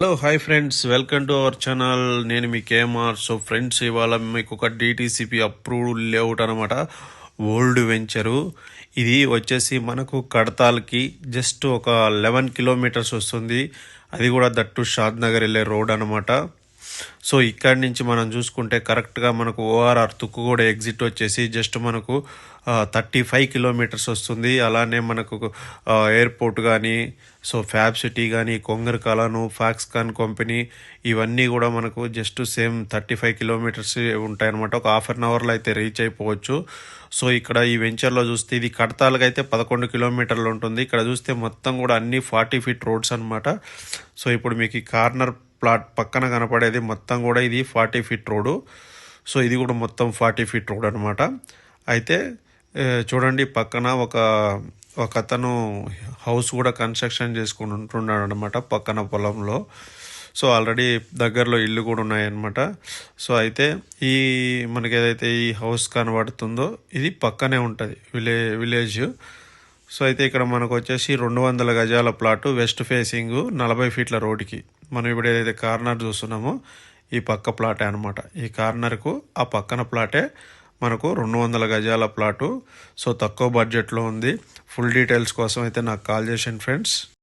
Hello hi friends welcome to our channel నేను మీ KMR so friends ఇవాళ మీకు ఒక డిటీసీపీ అప్రూవ్డ్ లేఅవుట్ అనమాట ఓల్డ్ వెంచరు ఇది వచ్చేసి మనకు కడతాల్కి జస్ట్ ఒక లెవెన్ కిలోమీటర్స్ వస్తుంది. అది కూడా దట్టు షాద్ నగర్ వెళ్ళే రోడ్ అనమాట సో ఇక్కడి నుంచి మనం చూసుకుంటే కరెక్ట్గా మనకు ఓఆర్ఆర్ తుక్కుగూడ ఎగ్జిట్ వచ్చేసి జస్ట్ మనకు థర్టీ ఫైవ్ కిలోమీటర్స్ వస్తుంది. అలానే మనకు ఎయిర్పోర్ట్ కానీ సో ఫ్యాబ్ సిటీ కానీ కొంగర్ కలాను ఫాక్స్కాన్ కంపెనీ ఇవన్నీ కూడా మనకు just same thirty five kilometres ఉంటాయన్నమాట. ఒక హాఫ్ అన్ అవర్లో అయితే రీచ్ అయిపోవచ్చు. సో ఇక్కడ ఈ వెంచర్లో చూస్తే ఇది కడతాలకు అయితే పదకొండు కిలోమీటర్లు ఉంటుంది. ఇక్కడ చూస్తే మొత్తం కూడా అన్ని ఫార్టీ ఫీట్ రోడ్స్ అనమాట సో ఇప్పుడు మీకు ఈ కార్నర్ ప్లాట్ పక్కన కనపడేది మొత్తం కూడా ఇది ఫార్టీ ఫీట్ రోడ్డు. సో ఇది కూడా మొత్తం ఫార్టీ ఫీట్ రోడ్ అనమాట అయితే చూడండి పక్కన ఒక ఒక అతను హౌస్ కూడా కన్స్ట్రక్షన్ చేసుకుని ఉంటున్నాడు అనమాట పక్కన పొలంలో. సో ఆల్రెడీ దగ్గరలో ఇల్లు కూడా ఉన్నాయన్నమాట. సో అయితే ఈ మనకి ఏదైతే ఈ హౌస్ కనబడుతుందో ఇది పక్కనే ఉంటుంది విలే విలేజ్. సో అయితే ఇక్కడ మనకు వచ్చేసి రెండు వందల గజాల ప్లాటు వెస్ట్ ఫేసింగ్ నలభై ఫీట్ల రోడ్డుకి. మనం ఇప్పుడు ఏదైతే కార్నర్ చూస్తున్నామో ఈ పక్క ప్లాటే అనమాట ఈ కార్నర్కు ఆ పక్కన ప్లాటే మనకు రెండు వందల గజాల ప్లాటు. సో తక్కువ బడ్జెట్లో ఉంది. ఫుల్ డీటెయిల్స్ కోసం అయితే నాకు కాల్ చేసాను ఫ్రెండ్స్.